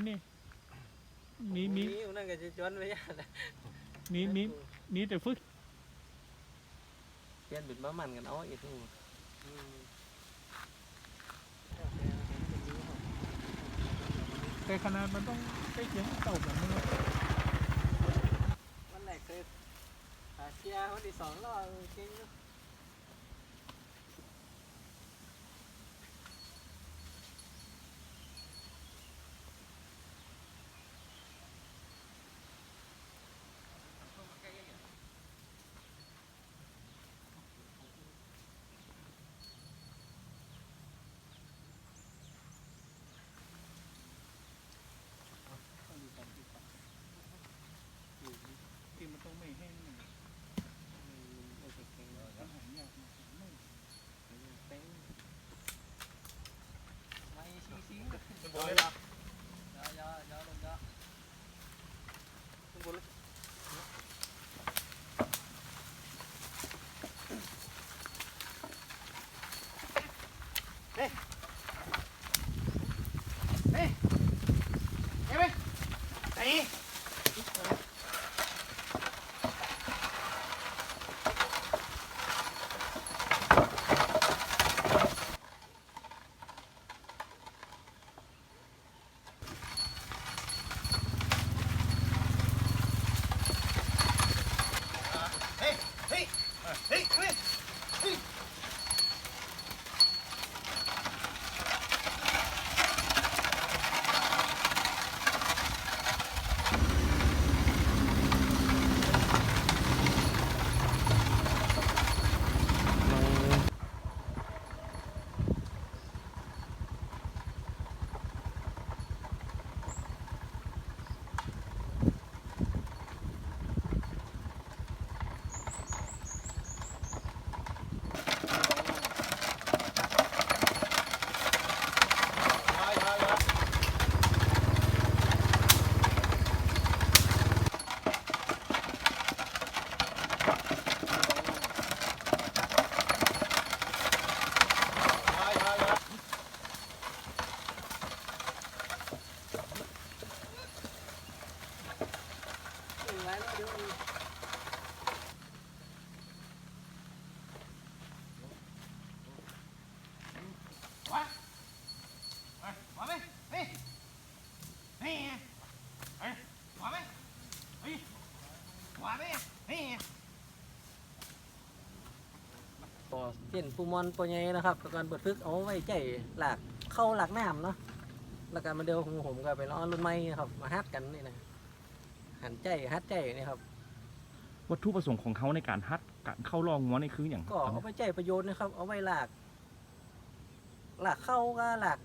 กันนี่มีมีอยู่นั่นก็จะจวนไว้ยากนะมีมีมีแต่ฝึกเปลี่ยนเป็นมามันกันเอาอีกทูอืมแต่ขนาดมันต้องใกล้เคียงเต่าแบบนี้วันแรกเคยหาเชียร์วันที่สองแล้วเก่ง Hey. เส้นปูมอนปูใหญ่นะครับแล้วการเปิดพึกเอาไว้ใจหลากเข้าหลากน้ำเนาะแล้วการมาเดียวของผมก็ไปล้อรุ่นใหม่ครับมาฮัดกันนี่นะหันใจฮัดใจนี่ครับวัตถุประสงค์ของเขาในการฮัดการเข้าลองงัวนี่คืออย่างก็เอาไปใจประโยชน์นะครับ เอาไว้หลากหลากเข้าก็หลาก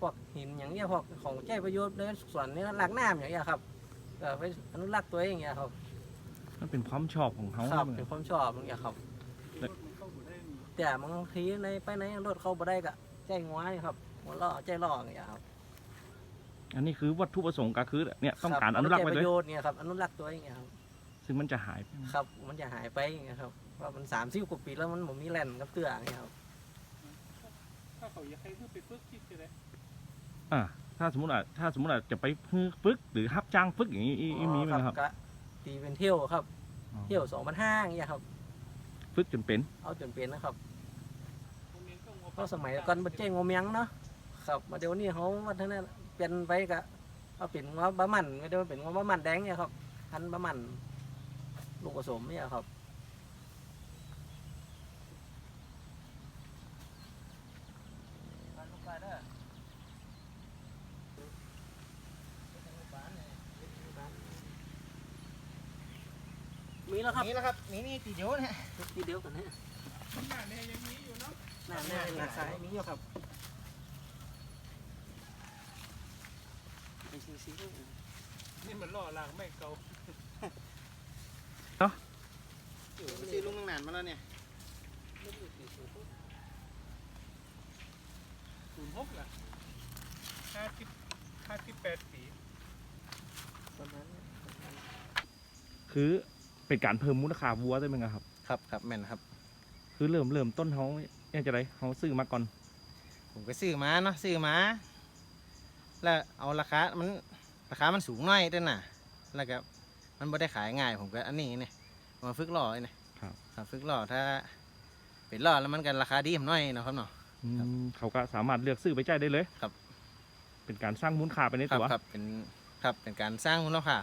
พวกหินอย่างเงี้ยพวกของใจประโยชน์ในส่วนนี้หลากน้ำอย่างเงี้ยครับก็ไปอนุรักษ์ตัวเองอย่างเงี้ยครับมันเป็นความชอบของเขาครับใช่ไหมเป็นความชอบอย่างเงี้ยครับ แต่บางทีในไปไหนรถเข้าบ่ได้ก็ใจงัวนี่ครับหัวล่อใจล่ออย่างเงี้ยครับอันนี้คือวัตถุประสงค์ก็คือเนี่ยต้องการคบอนุรักษ์ไว้เาเลปยระโยชน์เนี่ยครับอนุรักษ์ตัวอย่างเงี้ยครับซึ่งมันจะหายไปครับ มันจะหายไปอย่างเงี้ยครับเพราะมันสามสิบกว่าปีแล้วมันผมมีแลนด์กับเตืออย่างเงี้ยครับ ถ้าเขาอยากให้เพื่อไปฝึกคิดจะได้อ่าถ้าสมมติอะถ้าสมมติอะจะไปฝึกหรือฮับจ้างฝึกอย่างนี้อีอีมีไหมครับ ก็ตีเป็นเที่ยวครับ อ๋อ เที่ยวสองพันห้าอย่างเงี้ยครับฝึกจนเป็น เอาจนเป็นนะครับผม เองก็งัวเพราะสมัยก่อนมันเจ๊งงมยังเนาะครับมาเดี๋ยวนี้เขาวัฒนเปลี่ยนไปก็เอาเป็นงบะหมันไม่ได้ว่าเป็นงบะหมันแดงเนี่ยครับพันธุ์บะหมันลูกผสมเนี่ยครับมีแล้วครับนี่แหละครับนี่นี่ตีเดียวนะทีเดียวกันเนี่ยหน้าเนี่ยยังมีอยู่เนาะห น้าหน้าหน้าซ้ายมีอยู่ครับไปซีซีนี่มันล่อหลางไม่เก่าซื้อลุงตั้งนานมาแล้วเนี่ยศูนย์หกล่ะห้าสิบห้าสิบแปดปีตอนนั้นคือเป็นการเพิ่มมูลค่าวัวได้ไหมครับ ครับครับแม่นครับ คือเริ่มเริ่มต้นเขา เนี่ยจะไรเขาซื้อมาก่อน ผมก็ซื้อมาเนาะซื้อมา แล้วเอาราคา มันราคา มันสูงหน้อยด้วยน่ะ แล้วก็มันไม่ได้ขายง่าย ผมก็อันนี้เนี่ยมาฝึกหล่อเนี่ยครับครับฝึกหล่อถ้า เป็นหล่อแล้วมันกันราคาดีผมหน้อยเนาะครับเนาะ อืมเขาก็สามารถเลือกซื้อไปจ่ายได้เลยครับเป็นการสร้างมูลค่าไปในครับตัว ครับเป็นครับเป็นการสร้างมูลค่า